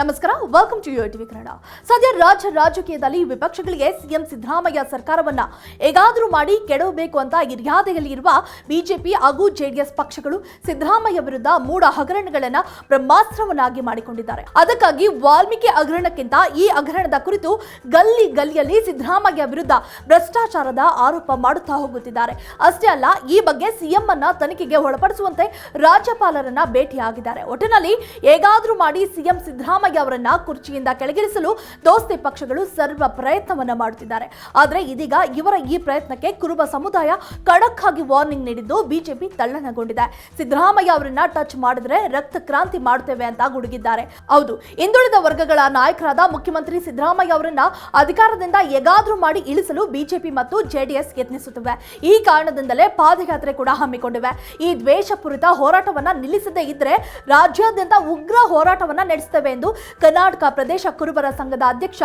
ನಮಸ್ಕಾರ welcome to TV Kannada. ಸದ್ಯ ರಾಜ್ಯ ರಾಜಕೀಯದಲ್ಲಿ ವಿಪಕ್ಷಗಳಿಗೆ ಸಿಎಂ ಸಿದ್ದರಾಮಯ್ಯ ಸರ್ಕಾರವನ್ನ ಹೇಗಾದರೂ ಮಾಡಿ ಕೆಡವಬೇಕು ಅಂತ ಇರ್ಯಾದೆಯಲ್ಲಿರುವ ಬಿಜೆಪಿ ಹಾಗೂ ಜೆಡಿಎಸ್ ಪಕ್ಷಗಳು ಸಿದ್ದರಾಮಯ್ಯ ವಿರುದ್ಧ ಮೂಡ ಹಗರಣಗಳನ್ನ ಬ್ರಹ್ಮಾಸ್ತ್ರವನ್ನಾಗಿ ಮಾಡಿಕೊಂಡಿದ್ದಾರೆ. ಅದಕ್ಕಾಗಿ ವಾಲ್ಮೀಕಿ ಹಗರಣಕ್ಕಿಂತ ಈ ಹಗರಣದ ಕುರಿತು ಗಲ್ಲಿ ಗಲ್ಲಿಯಲ್ಲಿ ಸಿದ್ದರಾಮಯ್ಯ ವಿರುದ್ಧ ಭ್ರಷ್ಟಾಚಾರದ ಆರೋಪ ಮಾಡುತ್ತಾ ಹೋಗುತ್ತಿದ್ದಾರೆ. ಅಷ್ಟೇ ಅಲ್ಲ, ಈ ಬಗ್ಗೆ ಸಿಎಂ ಅನ್ನ ತನಿಖೆಗೆ ಒಳಪಡಿಸುವಂತೆ ರಾಜ್ಯಪಾಲರನ್ನ ಭೇಟಿಯಾಗಿದ್ದಾರೆ. ಒಟ್ಟಿನಲ್ಲಿ ಹೇಗಾದರೂ ಮಾಡಿ ಸಿಎಂ ಸಿದ್ದರಾಮಯ್ಯ ಅವರನ್ನ ಕುರ್ಚಿಯಿಂದ ಕೆಳಗಿಳಿಸಲು ದೋಸ್ತಿ ಪಕ್ಷಗಳು ಸರ್ವ ಪ್ರಯತ್ನವನ್ನ ಮಾಡುತ್ತಿದ್ದಾರೆ. ಆದರೆ ಇದೀಗ ಇವರ ಈ ಪ್ರಯತ್ನಕ್ಕೆ ಕುರುಬ ಸಮುದಾಯ ಖಡಕ್ ಆಗಿ ವಾರ್ನಿಂಗ್ ನೀಡಿದ್ದು ಬಿಜೆಪಿ ತಳ್ಳನಗೊಂಡಿದೆ ಸಿದ್ದರಾಮಯ್ಯ ಅವರನ್ನ ಟಚ್ ಮಾಡಿದ್ರೆ ರಕ್ತ ಕ್ರಾಂತಿ ಮಾಡುತ್ತೇವೆ ಅಂತ ಗುಡುಗಿದ್ದಾರೆ. ಹೌದು, ಹಿಂದುಳಿದ ವರ್ಗಗಳ ನಾಯಕರಾದ ಮುಖ್ಯಮಂತ್ರಿ ಸಿದ್ದರಾಮಯ್ಯ ಅವರನ್ನ ಅಧಿಕಾರದಿಂದ ಹೇಗಾದ್ರೂ ಮಾಡಿ ಇಳಿಸಲು ಬಿಜೆಪಿ ಮತ್ತು ಜೆಡಿಎಸ್ ಯತ್ನಿಸುತ್ತಿವೆ. ಈ ಕಾರಣದಿಂದಲೇ ಪಾದಯಾತ್ರೆ ಕೂಡ ಹಮ್ಮಿಕೊಂಡಿವೆ. ಈ ದ್ವೇಷಪೂರಿತ ಹೋರಾಟವನ್ನ ನಿಲ್ಲಿಸದೇ ಇದ್ರೆ ರಾಜ್ಯಾದ್ಯಂತ ಉಗ್ರ ಹೋರಾಟವನ್ನ ನಡೆಸುತ್ತೇವೆ ಎಂದು ಕರ್ನಾಟಕ ಪ್ರದೇಶ ಕುರುಬರ ಸಂಘದ ಅಧ್ಯಕ್ಷ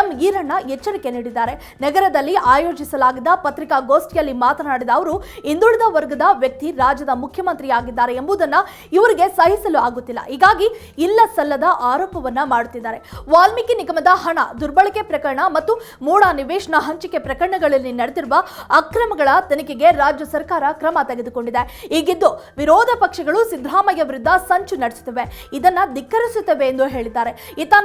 ಎಂ ಈರಣ್ಣ ಎಚ್ಚರಿಕೆ ನೀಡಿದ್ದಾರೆ. ನಗರದಲ್ಲಿ ಆಯೋಜಿಸಲಾಗಿದ್ದ ಪತ್ರಿಕಾಗೋಷ್ಠಿಯಲ್ಲಿ ಮಾತನಾಡಿದ ಅವರು, ಹಿಂದುಳಿದ ವರ್ಗದ ವ್ಯಕ್ತಿ ರಾಜ್ಯದ ಮುಖ್ಯಮಂತ್ರಿಯಾಗಿದ್ದಾರೆ ಎಂಬುದನ್ನ ಇವರಿಗೆ ಸಹಿಸಲು ಆಗುತ್ತಿಲ್ಲ. ಹೀಗಾಗಿ ಇಲ್ಲ ಸಲ್ಲದ ಆರೋಪವನ್ನ ಮಾಡುತ್ತಿದ್ದಾರೆ. ವಾಲ್ಮೀಕಿ ನಿಗಮದ ಹಣ, ದುರ್ಬಳಕೆ ಪ್ರಕರಣ ಮತ್ತು ಮೂಡ ನಿವೇಶನ ಹಂಚಿಕೆ ಪ್ರಕರಣಗಳಲ್ಲಿ ನಡೆದಿರುವ ಅಕ್ರಮಗಳ ತನಿಖೆಗೆ ರಾಜ್ಯ ಸರ್ಕಾರ ಕ್ರಮ ತೆಗೆದುಕೊಂಡಿದೆ. ಈಗಿದ್ದು ವಿರೋಧ ಪಕ್ಷಗಳು ಸಿದ್ದರಾಮಯ್ಯ ವಿರುದ್ಧ ಸಂಚು ನಡೆಸುತ್ತವೆ. ಇದನ್ನ ಧಿಕ್ಕರಿಸುತ್ತವೆ ಎಂದು ಹೇಳಿದ್ದಾರೆ.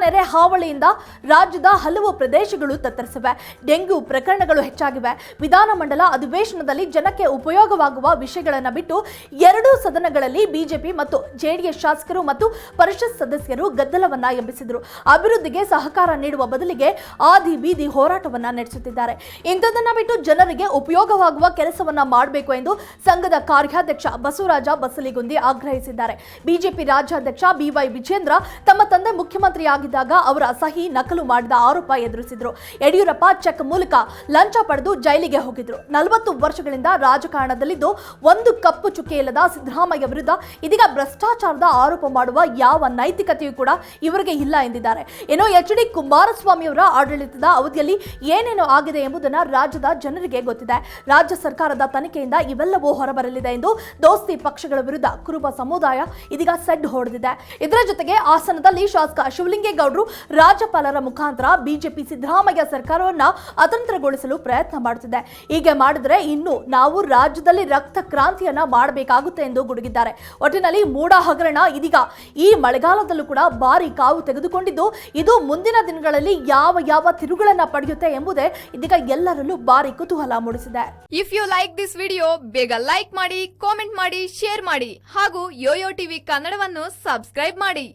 ನೆರೆ ಹಾವಳಿಯಿಂದ ರಾಜ್ಯದ ಹಲವು ಪ್ರದೇಶಗಳು ತತ್ತರಿಸಿವೆ. ಡೆಂಗ್ಯೂ ಪ್ರಕರಣಗಳು ಹೆಚ್ಚಾಗಿವೆ. ವಿಧಾನಮಂಡಲ ಅಧಿವೇಶನದಲ್ಲಿ ಜನಕ್ಕೆ ಉಪಯೋಗವಾಗುವ ವಿಷಯಗಳನ್ನು ಬಿಟ್ಟು ಎರಡೂ ಸದನಗಳಲ್ಲಿ ಬಿಜೆಪಿ ಮತ್ತು ಜೆಡಿಎಸ್ ಶಾಸಕರು ಮತ್ತು ಪರಿಷತ್ ಸದಸ್ಯರು ಗದ್ದಲವನ್ನ ಎಬ್ಬಿಸಿದರು. ಅಭಿವೃದ್ಧಿಗೆ ಸಹಕಾರ ನೀಡುವ ಬದಲಿಗೆ ಆದಿ ಬೀದಿ ಹೋರಾಟವನ್ನ ನಡೆಸುತ್ತಿದ್ದಾರೆ. ಇಂಥದನ್ನ ಬಿಟ್ಟು ಜನರಿಗೆ ಉಪಯೋಗವಾಗುವ ಕೆಲಸವನ್ನ ಮಾಡಬೇಕು ಎಂದು ಸಂಘದ ಕಾರ್ಯಾಧ್ಯಕ್ಷ ಬಸವರಾಜ ಬಸಲಿಗುಂದಿ ಆಗ್ರಹಿಸಿದ್ದಾರೆ. ಬಿಜೆಪಿ ರಾಜ್ಯಾಧ್ಯಕ್ಷ ಬಿವೈ ವಿಜೇಂದ್ರ ತಮ್ಮ ತಂದೆ ಮುಖ್ಯಮಂತ್ರಿಯಾಗಿದ್ದಾಗ ಅವರ ಸಹಿ ನಕಲು ಮಾಡಿದ ಆರೋಪ ಎದುರಿಸಿದ್ರು. ಯಡಿಯೂರಪ್ಪ ಚೆಕ್ ಮೂಲಕ ಲಂಚ ಪಡೆದು ಜೈಲಿಗೆ ಹೋಗಿದ್ರು. ನಲವತ್ತು ವರ್ಷಗಳಿಂದ ರಾಜಕಾರಣದಲ್ಲಿದ್ದು ಒಂದು ಕಪ್ಪು ಚುಕ್ಕೆ ಇಲ್ಲದ ಸಿದ್ದರಾಮಯ್ಯ ವಿರುದ್ಧ ಇದೀಗ ಭ್ರಷ್ಟಾಚಾರದ ಆರೋಪ ಮಾಡುವ ಯಾವ ನೈತಿಕತೆಯೂ ಕೂಡ ಇವರಿಗೆ ಇಲ್ಲ ಎಂದಿದ್ದಾರೆ. ಏನೋ ಎಚ್ ಡಿ ಕುಮಾರಸ್ವಾಮಿ ಅವರ ಆಡಳಿತದ ಅವಧಿಯಲ್ಲಿ ಏನೇನು ಆಗಿದೆ ಎಂಬುದನ್ನು ರಾಜ್ಯದ ಜನರಿಗೆ ಗೊತ್ತಿದೆ. ರಾಜ್ಯ ಸರ್ಕಾರದ ತನಿಖೆಯಿಂದ ಇವೆಲ್ಲವೂ ಹೊರಬರಲಿದೆ ಎಂದು ದೋಸ್ತಿ ಪಕ್ಷಗಳ ವಿರುದ್ಧ ಕುರುಬ ಸಮುದಾಯ ಇದೀಗ ಸೆಡ್ ಹೊಡೆದಿದೆ. ಇದರ ಜೊತೆಗೆ ಹಾಸನದಲ್ಲಿ ಶಾಸಕ ಶಿವಲಿಂಗೇಗೌಡರು ರಾಜ್ಯಪಾಲರ ಮುಖಾಂತರ ಬಿಜೆಪಿ ಸಿದ್ದರಾಮಯ್ಯ ಸರ್ಕಾರವನ್ನ ಅತಂತ್ರಗೊಳಿಸಲು ಪ್ರಯತ್ನ ಮಾಡುತ್ತಿದೆ. ಹೀಗೆ ಮಾಡಿದರೆ ಇನ್ನು ನಾವು ರಾಜ್ಯದಲ್ಲಿ ರಕ್ತ ಕ್ರಾಂತಿಯನ್ನ ಮಾಡಬೇಕಾಗುತ್ತೆ ಎಂದು ಗುಡುಗಿದ್ದಾರೆ. ಒಟ್ಟಿನಲ್ಲಿ ಮೂಡ ಹಗರಣ ಇದೀಗ ಈ ಮಳೆಗಾಲದಲ್ಲೂ ಕೂಡ ಭಾರಿ ಕಾವು ತೆಗೆದುಕೊಂಡಿದ್ದು, ಇದು ಮುಂದಿನ ದಿನಗಳಲ್ಲಿ ಯಾವ ಯಾವ ತಿರುಗಳನ್ನ ಪಡೆಯುತ್ತೆ ಎಂಬುದೇ ಇದೀಗ ಎಲ್ಲರಲ್ಲೂ ಭಾರಿ ಕುತೂಹಲ ಮೂಡಿಸಿದೆ. If you like this video ಬೇಗ ಲೈಕ್ ಮಾಡಿ ಕಾಮೆಂಟ್ ಮಾಡಿ ಶೇರ್ ಮಾಡಿ ಹಾಗೂ ಯೋಯೋ ಟಿವಿ ಕನ್ನಡವನ್ನು ಸಬ್ಸ್ಕ್ರೈಬ್ ಮಾಡಿ.